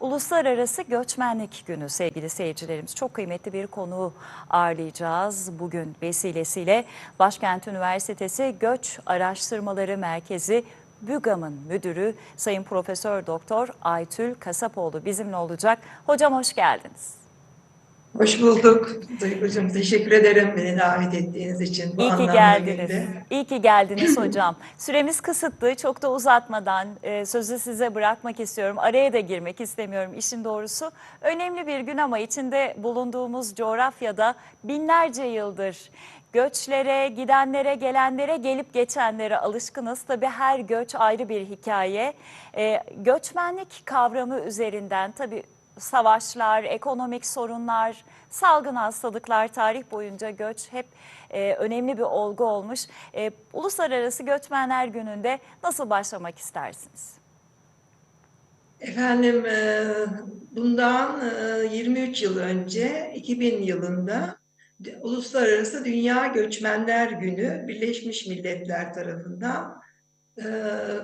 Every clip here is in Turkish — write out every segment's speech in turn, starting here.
Uluslararası Göçmenlik Günü sevgili seyircilerimiz. Çok kıymetli bir konuğu ağırlayacağız bugün vesilesiyle. Başkent Üniversitesi Göç Araştırmaları Merkezi BÜGAM'ın müdürü Sayın Profesör Doktor Aytül Kasapoğlu bizimle olacak. Hocam hoş geldiniz. Hoş bulduk Duygucuğum. Teşekkür ederim beni davet ettiğiniz için. Bu İyi ki geldiniz. günde. İyi ki geldiniz hocam. Süremiz kısıtlı. Çok da uzatmadan e, sözü size bırakmak istiyorum. Araya da girmek istemiyorum işin doğrusu. Önemli bir gün ama içinde bulunduğumuz coğrafyada binlerce yıldır göçlere, gidenlere, gelenlere, gelip geçenlere alışkınız. Tabii her göç ayrı bir hikaye. E, göçmenlik kavramı üzerinden tabii savaşlar, ekonomik sorunlar, salgın hastalıklar tarih boyunca göç hep e, önemli bir olgu olmuş. E, Uluslararası Göçmenler Günü'nde nasıl başlamak istersiniz? Efendim e, bundan e, 23 yıl önce 2000 yılında Uluslararası Dünya Göçmenler Günü Birleşmiş Milletler tarafından e,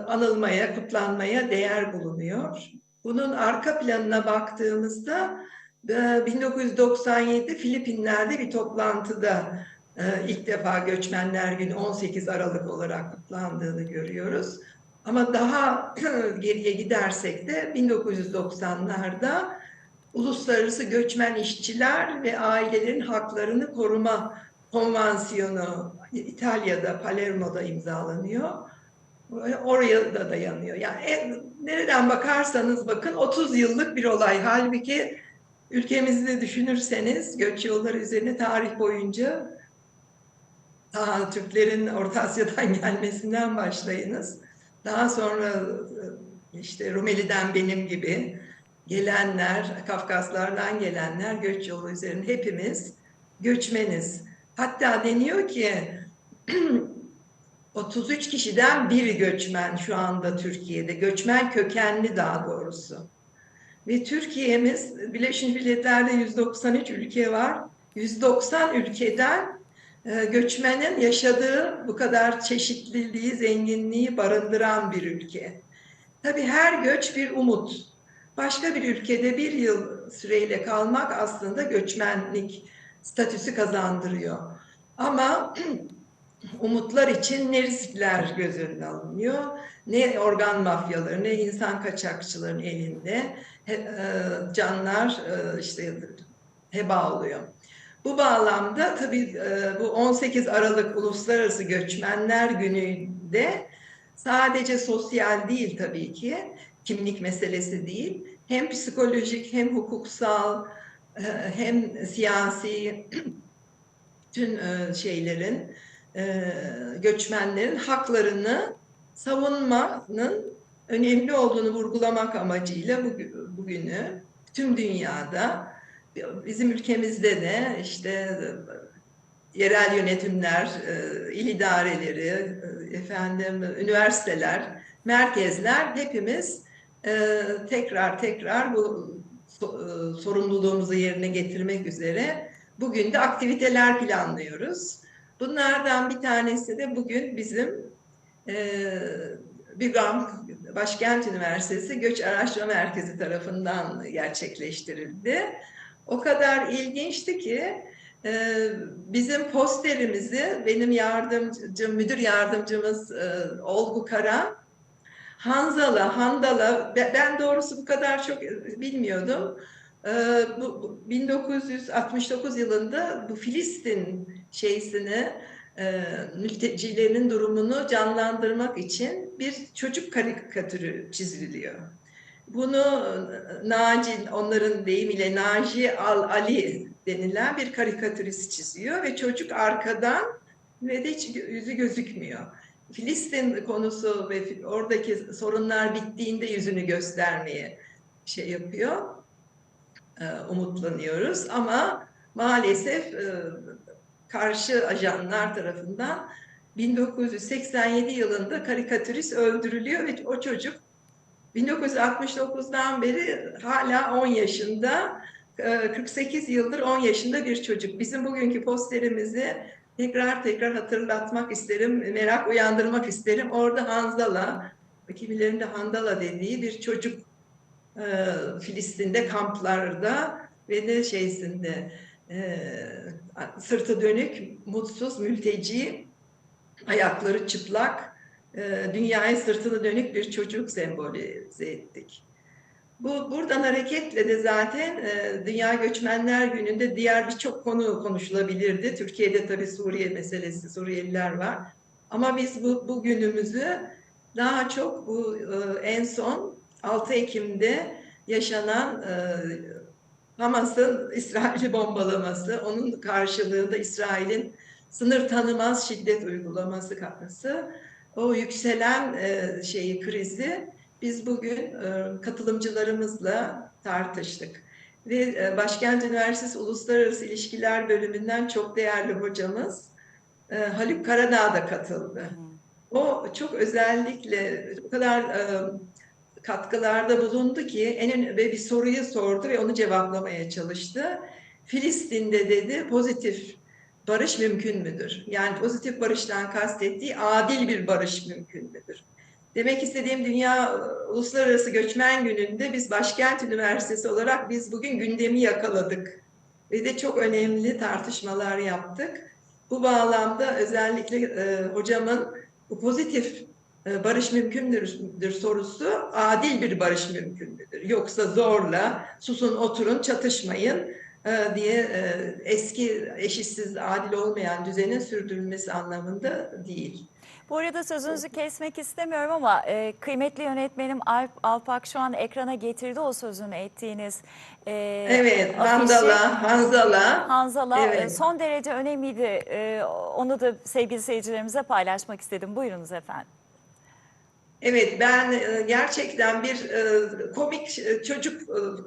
anılmaya, kutlanmaya değer bulunuyor. Bunun arka planına baktığımızda e, 1997 Filipinler'de bir toplantıda e, ilk defa Göçmenler Günü 18 Aralık olarak kutlandığını görüyoruz. Ama daha geriye gidersek de 1990'larda Uluslararası Göçmen İşçiler ve Ailelerin Haklarını Koruma Konvansiyonu İtalya'da, Palermo'da imzalanıyor. Oraya da dayanıyor. Yani en, nereden bakarsanız bakın 30 yıllık bir olay. Halbuki ülkemizde düşünürseniz göç yolları üzerine tarih boyunca ta Türklerin Orta Asya'dan gelmesinden başlayınız. Daha sonra işte Rumeli'den benim gibi gelenler, Kafkaslardan gelenler göç yolu üzerinde hepimiz göçmeniz. Hatta deniyor ki 33 kişiden biri göçmen şu anda Türkiye'de. Göçmen kökenli daha doğrusu. Ve Türkiye'miz Birleşmiş Milletler'de 193 ülke var. 190 ülkeden e, göçmenin yaşadığı bu kadar çeşitliliği, zenginliği barındıran bir ülke. Tabii her göç bir umut. Başka bir ülkede bir yıl süreyle kalmak aslında göçmenlik statüsü kazandırıyor. Ama umutlar için ne riskler göz önüne alınıyor, ne organ mafyaları, ne insan kaçakçıların elinde he, e, canlar e, işte heba oluyor. Bu bağlamda tabii e, bu 18 Aralık Uluslararası Göçmenler Günü'nde sadece sosyal değil tabii ki, kimlik meselesi değil, hem psikolojik hem hukuksal e, hem siyasi bütün e, şeylerin e, göçmenlerin haklarını savunmanın önemli olduğunu vurgulamak amacıyla bugünü tüm dünyada bizim ülkemizde de işte yerel yönetimler, il idareleri, efendim üniversiteler, merkezler hepimiz tekrar tekrar bu sorumluluğumuzu yerine getirmek üzere bugün de aktiviteler planlıyoruz. Bunlardan bir tanesi de bugün bizim e, BÜGAM Başkent Üniversitesi Göç Araştırma Merkezi tarafından gerçekleştirildi. O kadar ilginçti ki e, bizim posterimizi benim yardımcım, müdür yardımcımız e, Olgu Kara, Hanzala, Handala, ben doğrusu bu kadar çok bilmiyordum. Ee, bu 1969 yılında bu Filistin şeysini e, mültecilerin durumunu canlandırmak için bir çocuk karikatürü çiziliyor. Bunu Naci, onların deyimiyle Naci Al Ali denilen bir karikatürist çiziyor ve çocuk arkadan ve de hiç yüzü gözükmüyor. Filistin konusu ve oradaki sorunlar bittiğinde yüzünü göstermeye şey yapıyor umutlanıyoruz ama maalesef e, karşı ajanlar tarafından 1987 yılında karikatürist öldürülüyor ve o çocuk 1969'dan beri hala 10 yaşında, 48 e, yıldır 10 yaşında bir çocuk. Bizim bugünkü posterimizi tekrar tekrar hatırlatmak isterim, merak uyandırmak isterim. Orada Hanzala, kimilerin de Handala dediği bir çocuk e, Filistin'de kamplarda ve de şeysinde e, sırtı dönük, mutsuz, mülteci, ayakları çıplak, e, dünyaya sırtını dönük bir çocuk sembolize ettik. Bu buradan hareketle de zaten e, Dünya Göçmenler Günü'nde diğer birçok konu konuşulabilirdi. Türkiye'de tabii Suriye meselesi, Suriyeliler var. Ama biz bu, bu günümüzü daha çok bu e, en son 6 Ekim'de yaşanan e, Hamas'ın İsrail'i bombalaması, onun karşılığında İsrail'in sınır tanımaz şiddet uygulaması kapısı, o yükselen e, şeyi krizi biz bugün e, katılımcılarımızla tartıştık. Ve e, Başkent Üniversitesi Uluslararası İlişkiler Bölümünden çok değerli hocamız e, Haluk Karadağ da katıldı. O çok özellikle o kadar e, katkılarda bulundu ki en ve bir soruyu sordu ve onu cevaplamaya çalıştı. Filistin'de dedi pozitif barış mümkün müdür? Yani pozitif barıştan kastettiği adil bir barış mümkün müdür? Demek istediğim Dünya Uluslararası Göçmen Günü'nde biz Başkent Üniversitesi olarak biz bugün gündemi yakaladık. Ve de çok önemli tartışmalar yaptık. Bu bağlamda özellikle e, hocamın bu pozitif barış mümkün müdür sorusu adil bir barış mümkün müdür? Yoksa zorla susun oturun çatışmayın e, diye e, eski eşitsiz adil olmayan düzenin sürdürülmesi anlamında değil. Bu arada sözünüzü kesmek istemiyorum ama e, kıymetli yönetmenim Alp Alpak şu an ekrana getirdi o sözünü ettiğiniz e, Evet, afişi. Hanzala, Hanzala. Hanzala Evet. e, son derece önemliydi. E, onu da sevgili seyircilerimize paylaşmak istedim. Buyurunuz efendim. Evet, ben e, gerçekten bir e, komik e, çocuk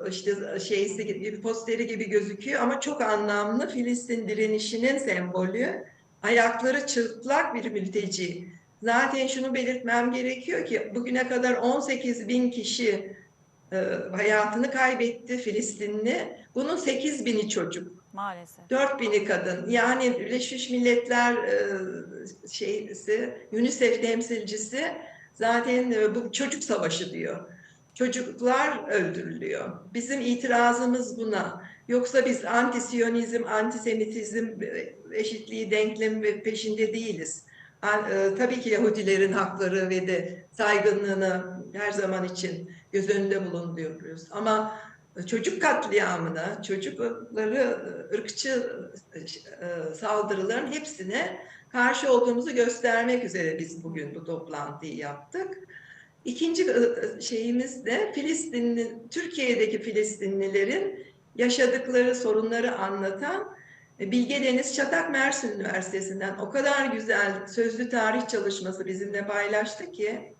işte şeysi gibi posteri gibi gözüküyor ama çok anlamlı Filistin direnişinin sembolü. Ayakları çıplak bir mülteci. Zaten şunu belirtmem gerekiyor ki bugüne kadar 18 bin kişi hayatını kaybetti Filistinli. Bunun 8 bini çocuk. Maalesef. 4000'i kadın. Yani Birleşmiş Milletler şeysi, UNICEF temsilcisi zaten e, bu çocuk savaşı diyor. Çocuklar öldürülüyor. Bizim itirazımız buna. Yoksa biz antisiyonizm, antisemitizm, e, eşitliği, denklem ve peşinde değiliz. E, Tabii ki Yahudilerin hakları ve de saygınlığını her zaman için göz önünde bulunduruyoruz. Ama çocuk katliamına, çocukları ırkçı saldırıların hepsine karşı olduğumuzu göstermek üzere biz bugün bu toplantıyı yaptık. İkinci e, şeyimiz de Filistinli, Türkiye'deki Filistinlilerin yaşadıkları sorunları anlatan e, Bilge Deniz Çatak Mersin Üniversitesi'nden o kadar güzel sözlü tarih çalışması bizimle paylaştı ki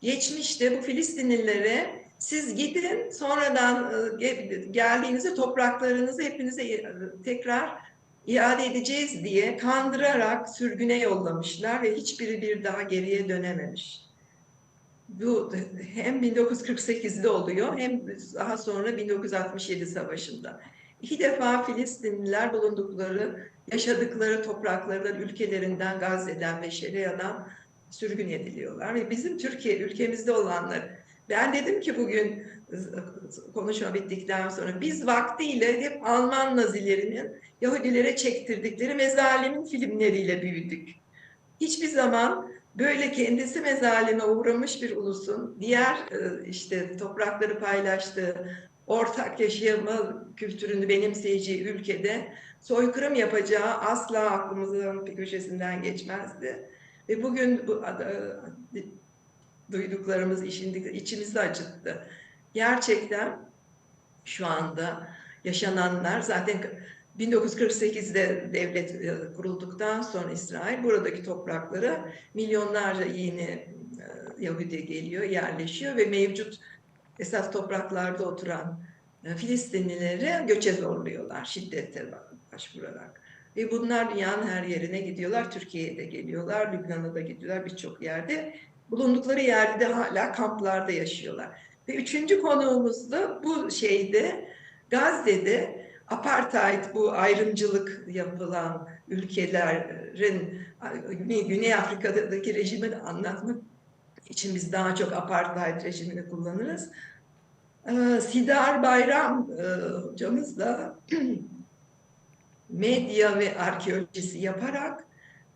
geçmişte bu Filistinlilere siz gidin sonradan ge- geldiğinizde topraklarınızı hepinize tekrar iade edeceğiz diye kandırarak sürgüne yollamışlar ve hiçbiri bir daha geriye dönememiş. Bu hem 1948'de oluyor hem daha sonra 1967 Savaşı'nda. İki defa Filistinliler bulundukları, yaşadıkları topraklardan, ülkelerinden, Gazze'den ve Şeria'dan sürgün ediliyorlar. Ve bizim Türkiye ülkemizde olanlar, ben dedim ki bugün konuşma bittikten sonra biz vaktiyle hep Alman nazilerinin Yahudilere çektirdikleri mezalimin filmleriyle büyüdük. Hiçbir zaman böyle kendisi mezalime uğramış bir ulusun diğer e, işte toprakları paylaştığı ortak yaşama kültürünü benimseyeceği ülkede soykırım yapacağı asla aklımızın bir köşesinden geçmezdi. Ve bugün bu e, duyduklarımız içimizi acıttı. Gerçekten şu anda yaşananlar zaten 1948'de devlet e, kurulduktan sonra İsrail buradaki topraklara milyonlarca yeni e, Yahudi geliyor, yerleşiyor ve mevcut esas topraklarda oturan e, Filistinlileri göçe zorluyorlar, şiddete başvurarak. Ve bunlar dünyanın her yerine gidiyorlar. Türkiye'ye de geliyorlar, Lübnan'a da gidiyorlar birçok yerde. Bulundukları yerde hala kamplarda yaşıyorlar. Ve üçüncü konuğumuz da bu şeyde Gazze'de apartheid bu ayrımcılık yapılan ülkelerin Güney, Afrika'daki rejimi de anlatmak için biz daha çok apartheid rejimini kullanırız. Ee, Sidar Bayram e, hocamız da medya ve arkeolojisi yaparak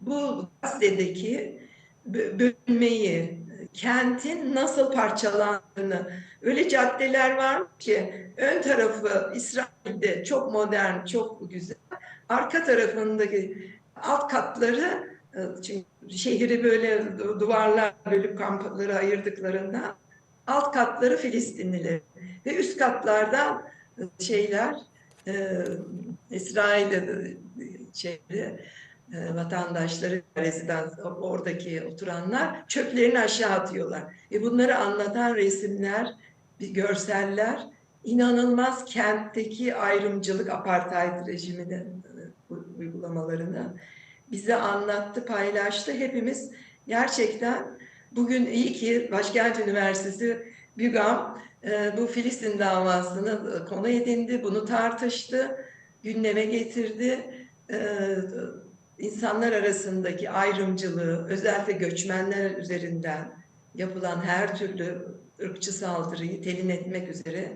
bu gazetedeki bö- bölünmeyi, kentin nasıl parçalandığını, öyle caddeler var ki ön tarafı İsrail'de çok modern, çok güzel. Arka tarafındaki alt katları e, çünkü şehri böyle du- duvarlar bölüp kamplara ayırdıklarında alt katları Filistinliler ve üst katlardan e, şeyler e, İsrail'de e, e, vatandaşları rezidans oradaki oturanlar çöplerini aşağı atıyorlar. Ve bunları anlatan resimler, görseller inanılmaz kentteki ayrımcılık apartheid rejiminin e, uygulamalarını bize anlattı, paylaştı. Hepimiz gerçekten bugün iyi ki Başkent Üniversitesi BÜGAM e, bu Filistin davasını e, konu edindi, bunu tartıştı, gündeme getirdi. İnsanlar arasındaki ayrımcılığı, özellikle göçmenler üzerinden yapılan her türlü ırkçı saldırıyı telin etmek üzere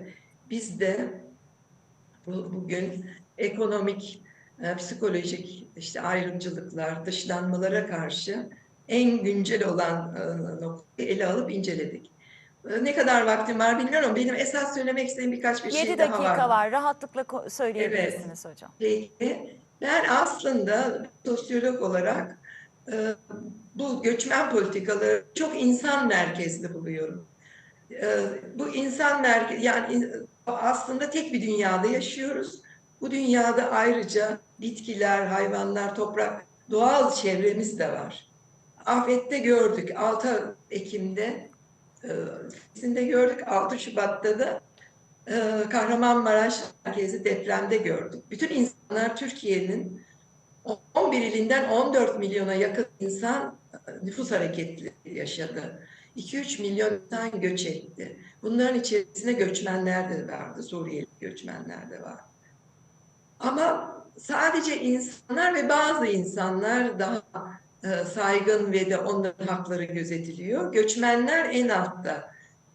biz de bu, bugün ekonomik, e, psikolojik işte ayrımcılıklar, dışlanmalara karşı en güncel olan e, noktayı ele alıp inceledik. E, Ne kadar vaktim var bilmiyorum benim esas söylemek istediğim birkaç bir 7 şey daha dakika var. var. Rahatlıkla söyleyebilirsiniz hocam. Peki. Ben aslında sosyolog olarak e, bu göçmen politikaları çok insan merkezli buluyorum. E, bu insan merkez yani aslında tek bir dünyada yaşıyoruz. Bu dünyada ayrıca bitkiler, hayvanlar, toprak, doğal çevremiz de var. Afette gördük. 6 Ekim'de e, Filistin'de gördük. 6 Şubat'ta da Kahramanmaraş merkezi depremde gördük. Bütün insanlar Türkiye'nin 11 ilinden 14 milyona yakın insan e, nüfus hareketli yaşadı. 2-3 milyon insan göç etti. Bunların içerisinde göçmenler de vardı, Suriyeli göçmenler de var. Ama sadece insanlar ve bazı insanlar daha e, saygın ve de onların hakları gözetiliyor. Göçmenler en altta,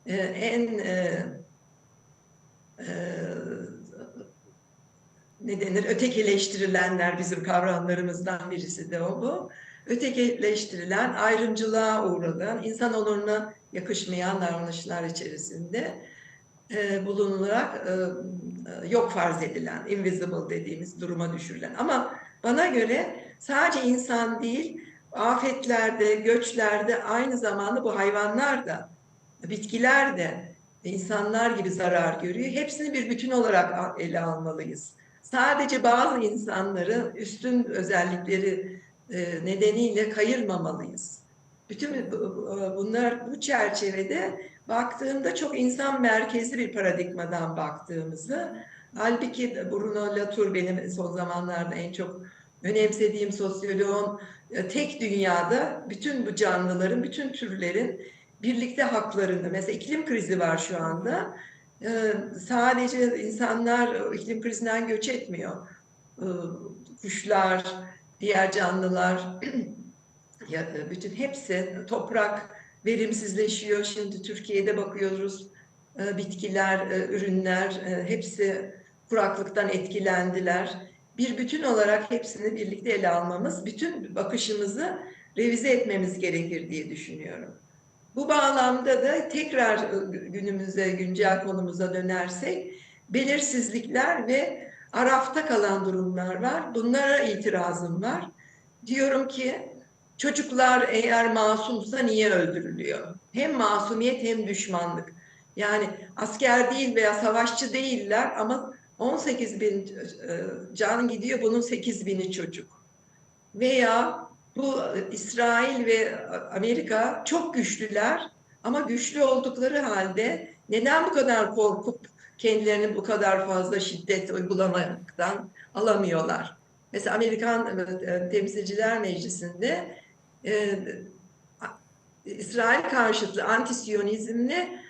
e, en e, ne denir ötekileştirilenler bizim kavramlarımızdan birisi de o bu. Ötekileştirilen, ayrımcılığa uğrayan, insan onuruna yakışmayan davranışlar içerisinde e, bulunularak e, yok farz edilen, invisible dediğimiz duruma düşürülen. Ama bana göre sadece insan değil, afetlerde, göçlerde aynı zamanda bu hayvanlar da, bitkiler de insanlar gibi zarar görüyor. Hepsini bir bütün olarak ele almalıyız. Sadece bazı insanları üstün özellikleri e, nedeniyle kayırmamalıyız. Bütün bunlar bu çerçevede baktığımda çok insan merkezli bir paradigmadan baktığımızı halbuki Bruno Latour benim son zamanlarda en çok önemsediğim sosyoloğun e, tek dünyada bütün bu canlıların, bütün türlerin birlikte haklarını, mesela iklim krizi var şu anda. Ee, sadece insanlar iklim krizinden göç etmiyor. Ee, kuşlar, diğer canlılar, ya, bütün hepsi toprak verimsizleşiyor. Şimdi Türkiye'de bakıyoruz e, bitkiler, e, ürünler e, hepsi kuraklıktan etkilendiler. Bir bütün olarak hepsini birlikte ele almamız, bütün bakışımızı revize etmemiz gerekir diye düşünüyorum. Bu bağlamda da tekrar günümüze, güncel konumuza dönersek belirsizlikler ve arafta kalan durumlar var. Bunlara itirazım var. Diyorum ki çocuklar eğer masumsa niye öldürülüyor? Hem masumiyet hem düşmanlık. Yani asker değil veya savaşçı değiller ama 18 bin e, can gidiyor bunun 8 bini çocuk. Veya bu İsrail ve Amerika çok güçlüler ama güçlü oldukları halde neden bu kadar korkup kendilerini bu kadar fazla şiddet uygulamaktan alamıyorlar? Mesela Amerikan e, Temsilciler Meclisi'nde e, İsrail karşıtı antisiyonizmle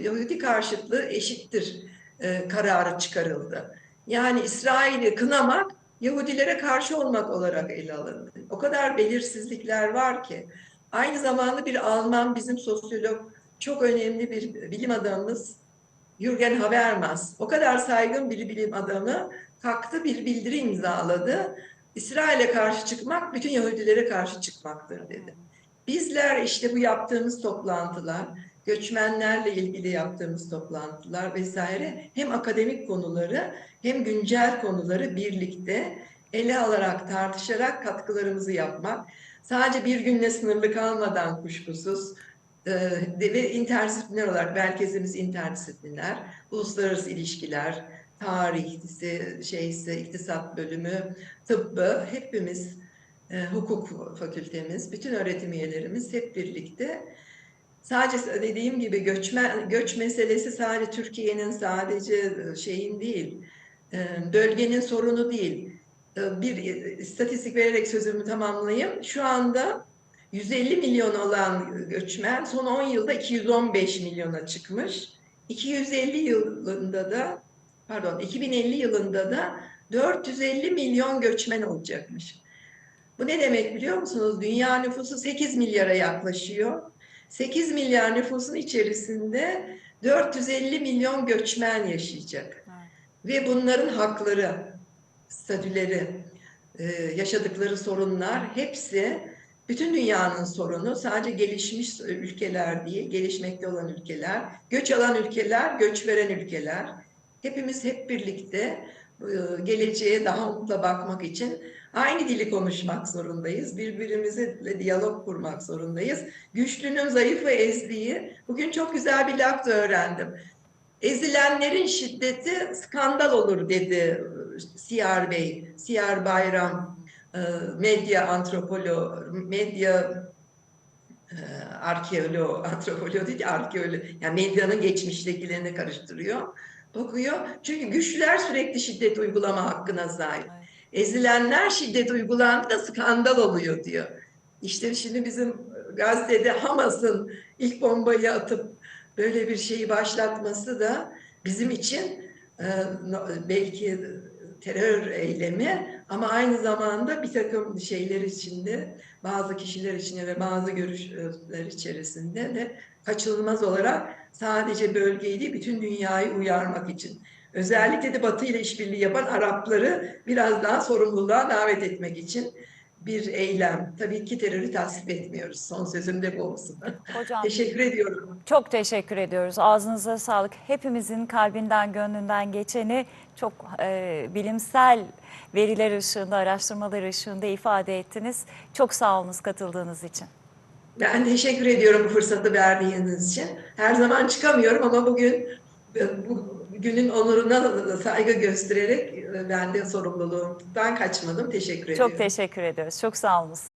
Yahudi karşıtlığı eşittir e, kararı çıkarıldı. Yani İsrail'i kınamak Yahudilere karşı olmak olarak ele alındı. O kadar belirsizlikler var ki. Aynı zamanda bir Alman bizim sosyolog çok önemli bir bilim adamımız Jürgen Habermas o kadar saygın bir bilim adamı kalktı bir bildiri imzaladı. İsrail'e karşı çıkmak bütün Yahudilere karşı çıkmaktır dedi. Bizler işte bu yaptığımız toplantılar, göçmenlerle ilgili yaptığımız toplantılar vesaire hem akademik konuları hem güncel konuları birlikte ele alarak tartışarak katkılarımızı yapmak. Sadece bir günle sınırlı kalmadan kuşkusuz e, ve interdisipliner olarak merkezimiz interdisipliner, uluslararası ilişkiler, tarih, şeyse, iktisat bölümü, tıbbı hepimiz e, hukuk fakültemiz, bütün öğretim üyelerimiz hep birlikte sadece dediğim gibi göçmen göç meselesi sadece Türkiye'nin sadece şeyin değil, e, bölgenin sorunu değil. E, Bir istatistik vererek sözümü tamamlayayım. Şu anda 150 milyon olan göçmen son 10 yılda 215 milyona çıkmış. 250 yılında da pardon 2050 yılında da 450 milyon göçmen olacakmış. Bu ne demek biliyor musunuz? Dünya nüfusu 8 milyara yaklaşıyor. 8 milyar nüfusun içerisinde 450 milyon göçmen yaşayacak. Ve bunların hakları, statüleri, e, yaşadıkları sorunlar hepsi bütün dünyanın sorunu. Sadece gelişmiş ülkeler değil, gelişmekte olan ülkeler, göç alan ülkeler, göç veren ülkeler. Hepimiz hep birlikte e, geleceğe daha umutla bakmak için aynı dili konuşmak zorundayız. Birbirimizle diyalog kurmak zorundayız. Güçlünün zayıfı ezdiği, bugün çok güzel bir laf da öğrendim. Ezilenlerin şiddeti skandal olur dedi Siyar Bey, Siyar Bayram, e, medya antropoloğu, medya e, arkeoloğu, antropoloğu değil ki arkeoloğu, yani medyanın geçmiştekilerini karıştırıyor, okuyor. Çünkü güçlüler sürekli şiddet uygulama hakkına sahip. Ezilenler şiddet uygulandı da skandal oluyor diyor. İşte şimdi bizim gazetede Hamas'ın ilk bombayı atıp böyle bir şeyi başlatması da bizim için e, belki terör eylemi ama aynı zamanda bir takım şeyler içinde bazı kişiler içinde ve bazı görüşler içerisinde de kaçınılmaz olarak sadece bölgeyi değil bütün dünyayı uyarmak için. Özellikle de Batı ile işbirliği yapan Arapları biraz daha sorumluluğa davet etmek için bir eylem. Tabii ki terörü tasvip etmiyoruz. Son sözüm de bu olsun. Hocam Teşekkür ediyorum. çok teşekkür ediyoruz. Ağzınıza sağlık. Hepimizin kalbinden, gönlünden geçeni çok e, bilimsel veriler ışığında, araştırmalar ışığında ifade ettiniz. Çok sağ olunuz katıldığınız için. Ben teşekkür ediyorum bu fırsatı verdiğiniz için. Her zaman çıkamıyorum ama bugün bu günün onuruna saygı göstererek ben de sorumluluğumdan kaçmadım. Teşekkür ediyorum. Çok teşekkür ediyoruz. Çok sağ olunuz.